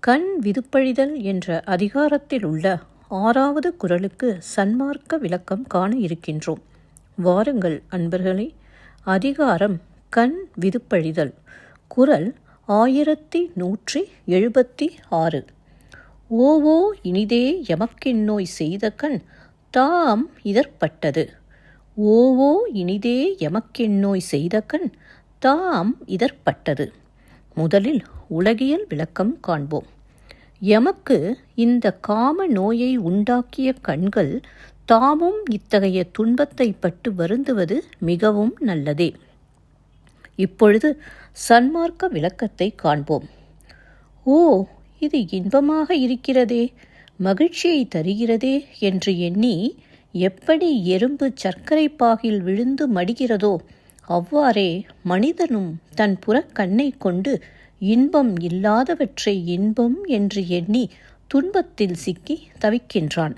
கண் விதுப்பழிதல் என்ற அதிகாரத்தில் உள்ள ஆறாவது குரலுக்கு சன்மார்க்க விளக்கம் காண இருக்கின்றோம். வாருங்கள் அன்பர்களே அதிகாரம் கண் விதுப்பழிதல் குரல் ஆயிரத்தி நூற்றி எழுபத்தி ஆறு. ஓவோ இனிதே எமக்கின்னோய் செய்த கண் தாம் இதற்பட்டது. ஓவோ இனிதே எமக்கென்னோய் செய்த கண் தாம் இதற்பட்டது. முதலில் உலகியல் விளக்கம் காண்போம். எமக்கு இந்த காம நோயை உண்டாக்கிய கண்கள் தாமும் இத்தகைய துன்பத்தை பட்டு வருந்துவது மிகவும் நல்லதே. இப்பொழுது சன்மார்க்க விளக்கத்தை காண்போம். ஓ இது இன்பமாக இருக்கிறதே மகிழ்ச்சியை தருகிறதே என்று எண்ணி எப்படி எறும்பு சர்க்கரை பாகில் விழுந்து மடிகிறதோ அவ்வாறே மனிதனும் தன் புறக்கண்ணை கொண்டு இன்பம் இல்லாதவற்றை இன்பம் என்று எண்ணி துன்பத்தில் சிக்கி தவிக்கின்றான்.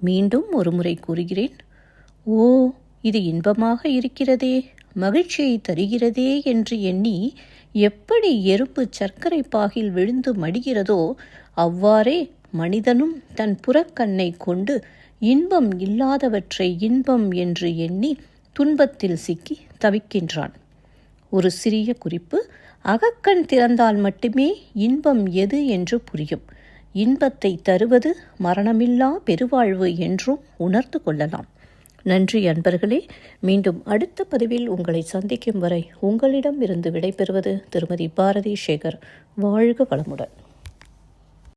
மீண்டும் ஒருமுறை கூறுகிறேன் ஓ இது இன்பமாக இருக்கிறதே மகிழ்ச்சியை தருகிறதே என்று எண்ணி எப்படி எறும்பு சர்க்கரை பாகில் விழுந்து மடிகிறதோ அவ்வாறே மனிதனும் தன் புறக்கண்ணை கொண்டு இன்பம் இல்லாதவற்றை இன்பம் என்று எண்ணி துன்பத்தில் சிக்கி தவிக்கின்றான். ஒரு சிறிய குறிப்பு அகக்கண் திறந்தால் மட்டுமே இன்பம் எது என்று புரியும். இன்பத்தை தருவது மரணமில்லா பெருவாழ்வு என்றும் உணர்ந்து கொள்ளலாம். நன்றி அன்பர்களே மீண்டும் அடுத்த பதிவில் உங்களை சந்திக்கும் வரை உங்களிடம் இருந்து விடைபெறுவது திருமதி பாரதி சேகர் வாழ்க வளமுடன்.